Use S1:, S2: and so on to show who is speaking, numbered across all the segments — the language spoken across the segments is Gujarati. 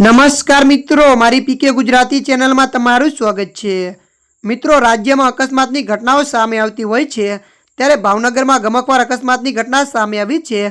S1: નમસ્કાર મિત્રો, મારી પીકે ગુજરાતી ચેનલમાં તમારું સ્વાગત છે. મિત્રો, રાજ્યમાં અકસ્માતની ઘટનાઓ સામે આવતી હોય છે, ત્યારે ભાવનગરમાં ગમકવાર અકસ્માતની ઘટના સામે આવી છે,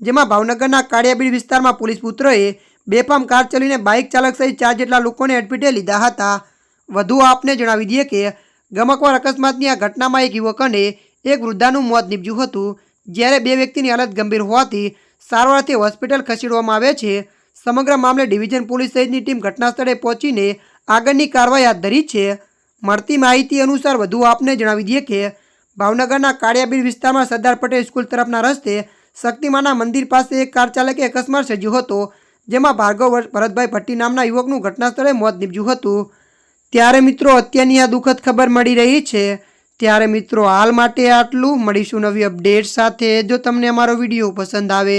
S1: જેમાં ભાવનગરના કાળિયાબીડ વિસ્તારમાં પોલીસ પુત્રએ બેફામ કાર ચલીને બાઇક ચાલક સહિત ચાર જેટલા લોકોને અડફેટે લીધા હતા. વધુ આપને જણાવી દઈએ કે, ગમકવાર અકસ્માતની આ ઘટનામાં એક યુવક અને એક વૃદ્ધાનું મોત નીપજ્યું હતું, જ્યારે બે વ્યક્તિની હાલત ગંભીર હોવાથી સારવારથી હોસ્પિટલ ખસેડવામાં આવે છે. સમગ્ર મામલે ડિવિઝન પોલીસ સહિતની ટીમ ઘટના સ્થળે પહોંચીને આગળની કાર્યવાહી હાથ ધરી છે. મળતી માહિતી અનુસાર વધુ આપને જણાવી દઈએ કે, ભાવનગરના કાળિયાબીર વિસ્તારમાં સરદાર પટેલ સ્કૂલ તરફના રસ્તે શક્તિમાના મંદિર પાસે એક કાર ચાલકે અકસ્માત સર્જ્યો હતો, જેમાં ભાર્ગવ ભરતભાઈ ભટ્ટી નામના યુવકનું ઘટના સ્થળે મોત નીપજ્યું હતું. ત્યારે મિત્રો અત્યારની આ દુઃખદ ખબર મળી રહી છે. ત્યારે મિત્રો હાલ માટે આટલું. મળીશું નવી અપડેટ સાથે. જો તમને અમારો વીડિયો પસંદ આવે